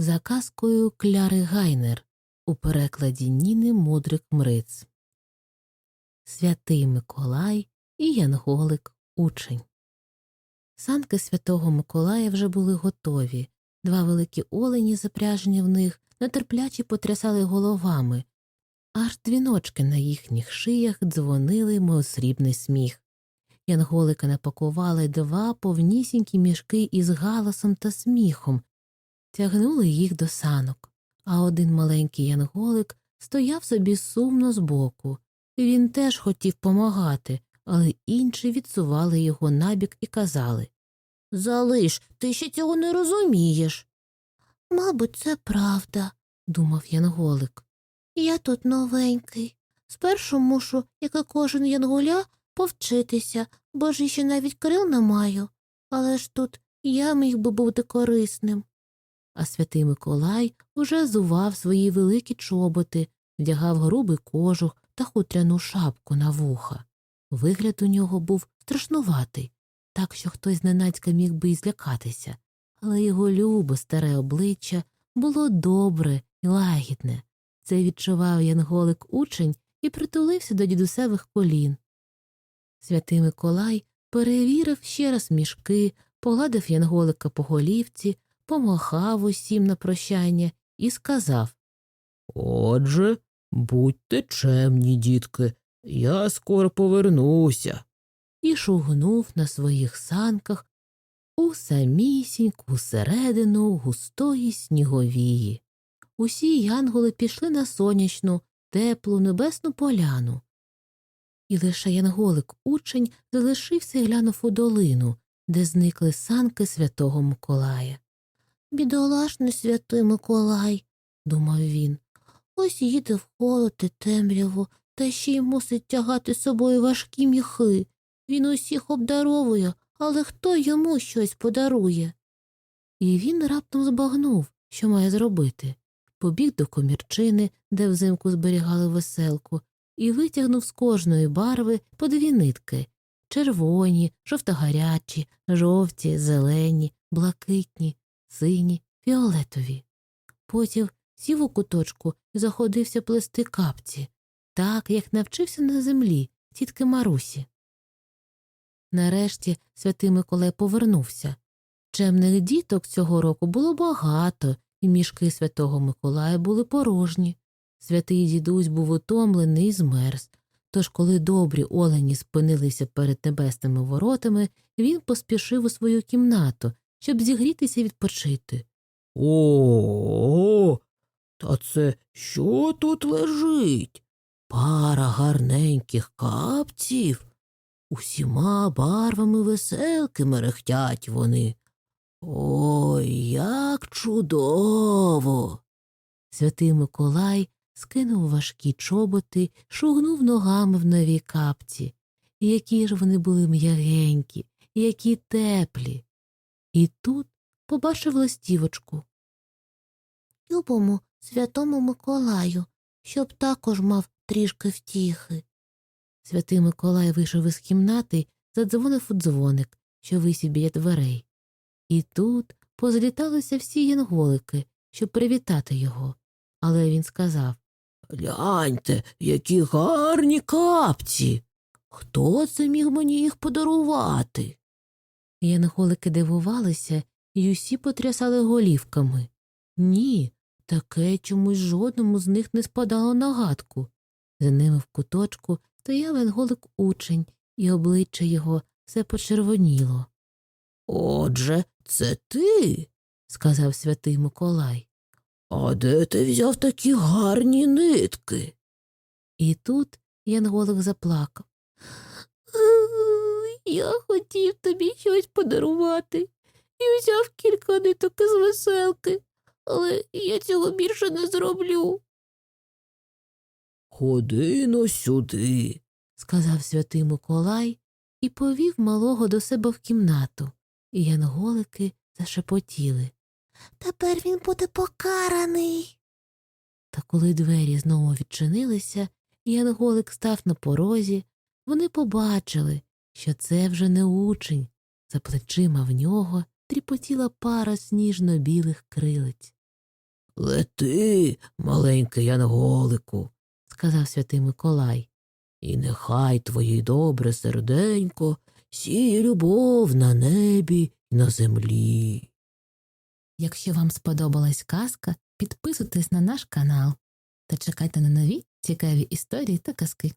за казкою Кляри Гайнер у перекладі Ніни Мудрик Мриц. Святий Миколай і Янголик Учень. Санки святого Миколая вже були готові. Два великі олені, запряжені в них, нетерпляче потрясали головами, аж дзвіночки на їхніх шиях дзвонили, мов срібний сміх. Янголика напакували два повнісінькі мішки із галасом та сміхом, тягнули їх до санок, а один маленький янголик стояв собі сумно збоку. Він теж хотів помагати, але інші відсували його набік і казали Залиш, ти ще цього не розумієш. Мабуть, це правда, думав янголик. Я тут новенький. Спершу мушу, як і кожен янголя, повчитися, бо ж ще навіть крил не маю. Але ж тут я міг би бути корисним. А святий Миколай уже зував свої великі чоботи, вдягав грубий кожух та хутряну шапку на вуха. Вигляд у нього був страшнуватий, так що хтось зненацька міг би й злякатися, але його любе старе обличчя було добре і лагідне. Це відчував янголик учень і притулився до дідусевих колін. Святий Миколай перевірив ще раз мішки, погладив янголика по голівці, помахав усім на прощання і сказав Отже, будьте чемні, дітки, я скоро повернуся. і шугнув на своїх санках у самісіньку середину густої сніговії. Усі янголи пішли на сонячну, теплу, небесну поляну. І лише янголик учень залишився і глянув у долину, де зникли санки святого Миколая. Бідолашний святий Миколай, думав він, ось їде в холод і темряву, та ще й мусить тягати з собою важкі міхи. Він усіх обдаровує, але хто йому щось подарує? І він раптом збагнув, що має зробити. Побіг до комірчини, де взимку зберігали веселку, і витягнув з кожної барви по дві нитки червоні, жовтогарячі, жовті, зелені, блакитні, сині, фіолетові. Потім сів у куточку і заходився плести капці, так, як навчився на землі тітки Марусі. Нарешті святий Миколай повернувся. Чемних діток цього року було багато, і мішки святого Миколая були порожні. Святий дідусь був утомлений і змерз. Тож, коли добрі олені спинилися перед небесними воротами, він поспішив у свою кімнату, щоб зігрітися і відпочити. О, та це що тут лежить? Пара гарненьких капців. Усіма барвами веселки мерехтять вони. Ой, як чудово. Святий Миколай скинув важкі чоботи, шугнув ногами в нові капці. Які ж вони були м'ягенькі, які теплі. І тут побачив листівочку. Любому святому Миколаю, щоб також мав трішки втіхи. Святий Миколай вийшов із кімнати, задзвонив у дзвоник, що висів біля дверей. І тут позліталися всі янголики, щоб привітати його. Але він сказав Гляньте, які гарні капці. Хто це міг мені їх подарувати? Янголики дивувалися і усі потрясали голівками. Ні, таке чомусь жодному з них не спадало на гадку. За ними в куточку стояв янголик учень, і обличчя його все почервоніло. Отже, це ти? сказав святий Миколай. А де ти взяв такі гарні нитки? І тут янголик заплакав. Я хотів тобі щось подарувати і взяв кілька ниток із веселки, але я цього більше не зроблю, Ходи но сюди. сказав святий Миколай і повів малого до себе в кімнату, і янголики зашепотіли. Тепер він буде покараний. Та коли двері знову відчинилися, і янголик став на порозі, вони побачили, що це вже не учень. За плечима в нього тріпотіла пара сніжно білих крилиць. Лети, маленький янголику, сказав святий Миколай. і нехай твоє добре серденько сіє любов на небі й на землі. Якщо вам сподобалась казка, підписуйтесь на наш канал та чекайте на нові цікаві історії та казки.